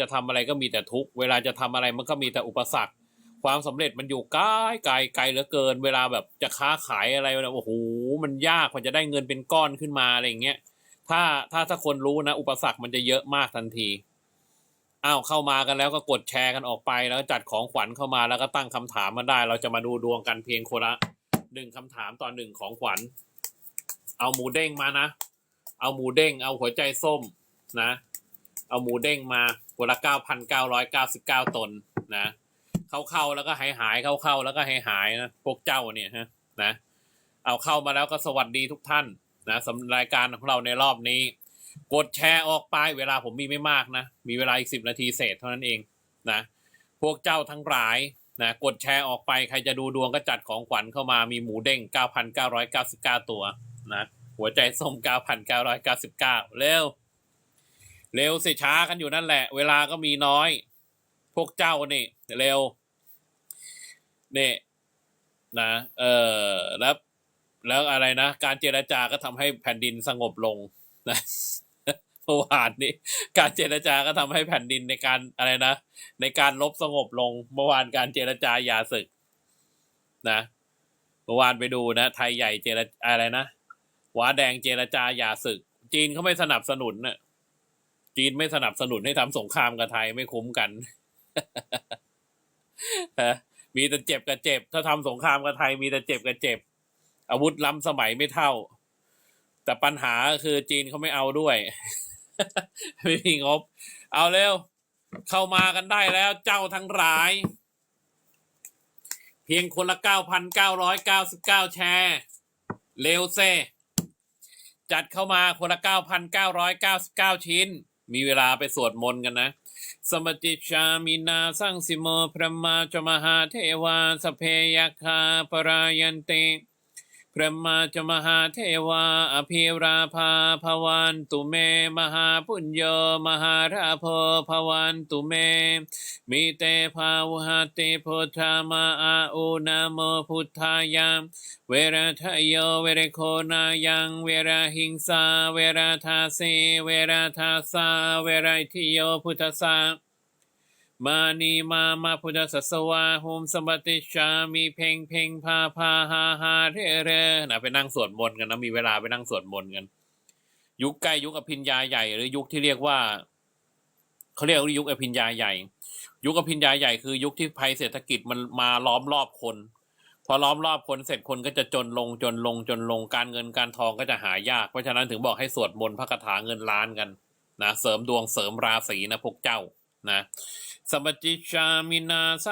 จะทำอะไรก็มีแต่ทุกเวลาจะทำอะไรมันก็มีแต่อุปสรรค ความสำเร็จมันอยู่ไกลไกลไกลเหลือเกิน เวลาแบบจะค้าขายอะไรนี่ยโอ้โหมันยากกว่าจะได้เงินเป็นก้อนขึ้นมาอะไรอย่างเงี้ยถ้าถ้าถ้าคนรู้นะ อุปสรรคมันจะเยอะมากทันทีอ้าวเข้ามากันแล้วก็กดแชร์กันออกไปแล้วจัดของขวัญเข้ามาแล้วก็ตั้งคำถามมาได้ เราจะมาดูดวงกันเพียงคนละหนึ่งคำถามต่อหนึ่งของขวัญ เอาหมูเด้งมานะ เอาหมูเด้ง เอาหัวใจส้มนะ เอาหมูเด้งมาหัวละเก้าพันเก้าร้อยเก้าสิบเก้าตนนะเข้าเข้าๆแล้วก็หายหายเข้าเข้าๆแล้วก็หายหายนะพวกเจ้าเนี่ยฮะนะเอาเข้ามาแล้วก็สวัสดีทุกท่านนะสำหรับรายการของเราในรอบนี้ กดแชร์ออกไปเวลาผมมีไม่มากนะ มีเวลาอีกสิบนาทีเศษเท่านั้นเองนะพวกเจ้าทั้งหลายนะกดแชร์ออกไปใครจะดูดวงก็จัดของขวัญเข้ามามีหมูเด้ง 9,999 ตัวนะหัวใจส้ม 9,999 เร็ว เร็วสิช้ากันอยู่นั่นแหละ เวลาก็มีน้อย พวกเจ้านี่เร็วนี่นะเออแล้วแล้วอะไรนะ การเจรจาก็ทำให้แผ่นดินสงบลงนะเมื่อวานนี้ การเจรจาก็ทำให้แผ่นดินในการอะไรนะ ในการลบสงบลง เมื่อวานการเจรจาหย่าศึก นะเมื่อวานไปดูนะไทยใหญ่เจรอะไรนะหวาแดงเจรจาหย่าศึก จีนเขาไม่สนับสนุนนะ จีนไม่สนับสนุนให้ทำสงครามกับไทยไม่คุ้มกันฮะมีแต่เจ็บกับเจ็บ ถ้าทำสงครามกับไทยมีแต่เจ็บกับเจ็บ อาวุธล้ำสมัยไม่เท่า แต่ปัญหาคือจีนเขาไม่เอาด้วย ไม่มีงบ เอาเร็ว เข้ามากันได้แล้วเจ้าทั้งหลาย เพียงคนละเก้าพันเก้าร้อยเก้าสิบเก้าแชร์เร็วเซจัดเข้ามาคนละเก้าพันเก้าร้อยเก้าสิบเก้าชิ้น มีเวลาไปสวดมนต์กันนะ สมติชามินาสังสิโมพระมาจมหาเทวาสเพยคาปรายันเต พระมาจมหาเทวา อภิราภาภวันตุเม มหาปุญโยมหาราโพภวันตุเมมิเตภาวหาติพุทธามาอาอุนาโมพุทธายามเวรทโยเวรโคนายังเวรหิงสา เวรทาเสเวรทาสา เวรทิโยพุทธสา มานีมามาพุทธสัสวาโฮมสมบัติชามีเพ่งเพ่งพาพาฮาฮาเรเรนะไปนั่งสวดมนต์กันนะมีเวลาไปนั่งสวดมนต์กัน ยุคใกล้ยุคอภิญญาใหญ่ หรือยุคที่เรียกว่าเขาเรียกว่ายุคอภิญญาใหญ่ ยุคอภิญญาใหญ่คือยุคที่ภัยเศรษฐกิจมันมาล้อมรอบคน พอล้อมรอบคนเสร็จคนก็จะจนลงจนลงจนลงการเงินการทองก็จะหายาก เพราะฉะนั้นถึงบอกให้สวดมนต์พระคาถาเงินล้านกันนะเสริมดวงเสริมราศีนะพวกเจ้า นะสมจิชามินาส